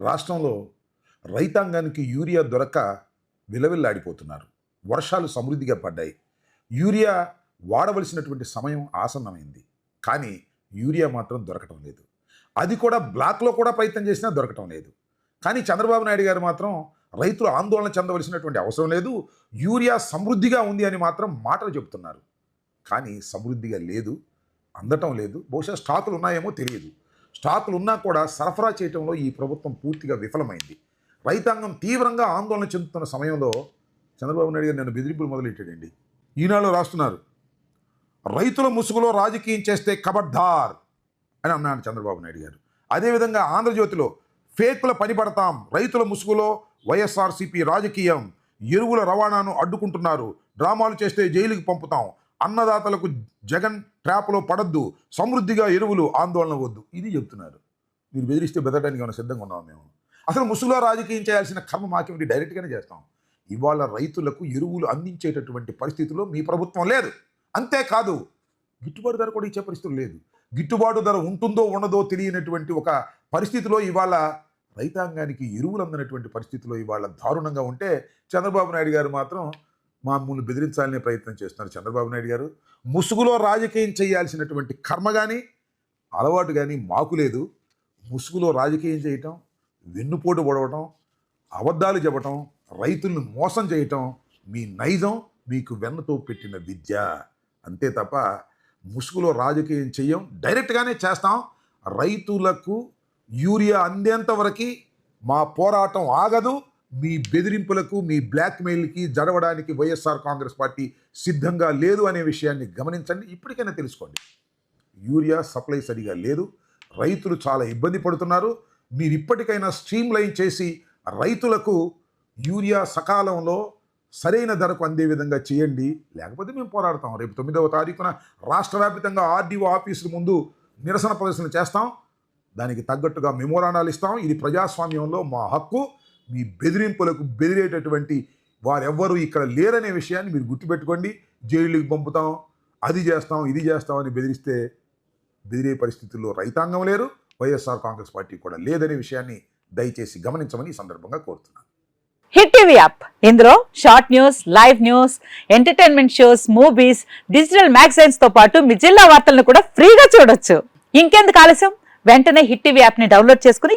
రాష్ట్రంలో రైతాంగానికి యూరియా దొరక విలవిల్లాడిపోతున్నారు. వర్షాలు సమృద్ధిగా పడ్డాయి. యూరియా వాడవలసినటువంటి సమయం ఆసన్నమైంది. కానీ యూరియా మాత్రం దొరకటం లేదు. అది కూడా బ్లాక్లో కూడా ప్రయత్నం చేసినా దొరకటం లేదు. కానీ చంద్రబాబు నాయుడు గారు మాత్రం రైతులు ఆందోళన చెందవలసినటువంటి అవసరం లేదు. యూరియా సమృద్ధిగా ఉంది అని మాత్రం మాటలు చెబుతున్నారు. కానీ సమృద్ధిగా లేదు. అందటం లేదు. బహుశా స్టాకులు ఉన్నాయేమో తెలియదు. స్టాకులు ఉన్నా కూడా సరఫరా చేయడంలో ఈ ప్రభుత్వం పూర్తిగా విఫలమైంది. రైతాంగం తీవ్రంగా ఆందోళన చెందుతున్న సమయంలో చంద్రబాబు నాయుడు గారు నేను బెదిరింపులు మొదలెట్టాడండి. ఈనాడు రాస్తున్నారు. రైతుల ముసుగులో రాజకీయం చేస్తే కబడ్దార్ అని అన్నాడు చంద్రబాబు నాయుడు గారు. అదేవిధంగా ఆంధ్రజ్యోతిలో ఫేక్ల పనిపడతాం రైతుల ముసుగులో వైఎస్ఆర్సీపీ రాజకీయం ఎరువుల రవాణాను అడ్డుకుంటున్నారు డ్రామాలు చేస్తే జైలుకి పంపుతాం అన్నదాతలకు జగన్ ట్రాప్లో పడద్దు సమృద్ధిగా ఎరువులు ఆందోళన వద్దు. ఇది చెప్తున్నారు. మీరు బెదిరిస్తే బెదరడానికి ఏమైనా సిద్ధంగా ఉన్నాం మేము? అసలు ముసుగులో రాజకీయం చేయాల్సిన కర్మ మాకేమిటి డైరెక్ట్గానే చేస్తాం. ఇవాళ రైతులకు ఎరువులు అందించేటటువంటి పరిస్థితిలో మీ ప్రభుత్వం లేదు. అంతేకాదు గిట్టుబాటు ధర కూడా ఇచ్చే పరిస్థితులు లేదు. గిట్టుబాటు ధర ఉంటుందో ఉండదో తెలియనటువంటి ఒక పరిస్థితిలో ఇవాళ రైతాంగానికి ఎరువులు అందనటువంటి పరిస్థితిలో ఇవాళ దారుణంగా ఉంటే చంద్రబాబు నాయుడు గారు మాత్రం మమ్మల్ని బెదిరించాలనే ప్రయత్నం చేస్తున్నారు చంద్రబాబు నాయుడు గారు. ముసుగులో రాజకీయం చేయాల్సినటువంటి కర్మ కానీ అలవాటు కానీ మాకు లేదు. ముసుగులో రాజకీయం చేయటం వెన్నుపోటు పొడవటం అబద్ధాలు చెప్పటం రైతులను మోసం చేయటం మీ నైజం మీకు వెన్నతో పెట్టిన విద్య. అంతే తప్ప ముసుగులో రాజకీయం చెయ్యం డైరెక్ట్గానే చేస్తాం. రైతులకు యూరియా అందేంత వరకు మా పోరాటం ఆగదు. మీ బెదిరింపులకు మీ బ్లాక్మెయిల్కి జరవడానికి వైఎస్ఆర్ కాంగ్రెస్ పార్టీ సిద్ధంగా లేదు అనే విషయాన్ని గమనించండి. ఇప్పటికైనా తెలుసుకోండి. యూరియా సప్లై సరిగా లేదు. రైతులు చాలా ఇబ్బంది పడుతున్నారు. మీరు ఇప్పటికైనా స్ట్రీమ్ లైన్ చేసి రైతులకు యూరియా సకాలంలో సరైన ధరకు అందే విధంగా చేయండి. లేకపోతే మేము పోరాడతాం. రేపు తొమ్మిదవ తారీఖున రాష్ట్ర వ్యాప్తంగా ఆర్డీఓ ఆఫీసుల ముందు నిరసన ప్రదర్శన చేస్తాం. దానికి తగ్గట్టుగా మెమోరాండాలు ఇస్తాం. ఇది ప్రజాస్వామ్యంలో మా హక్కు. మీ బెదిరింపులకు బెదిరేటటువంటి వారెవ్వరూ ఇక్కడ లేరనే విషయాన్ని మీరు గుర్తుపెట్టుకోండి. జైలుకి పంపుతాం అది చేస్తాం ఇది చేస్తాం అని బెదిరిస్తే బెదిరే పరిస్థితుల్లో రైతాంగం లేరు వైఎస్ఆర్ కాంగ్రెస్ పార్టీ కూడా లేదనే విషయాన్ని దయచేసి గమనించమని ఈ సందర్భంగా కోరుతున్నాను. Hit TV app. ఇందులో short news live news entertainment shows movies digital మ్యాగజైన్స్తో పాటు మీ జిల్లా వార్తలను కూడా ఫ్రీగా చూడొచ్చు. ఇంకెందుకు ఆలస్యం? వెంటనే హిట్ టీవీ యాప్ని డౌన్లోడ్ చేసుకుని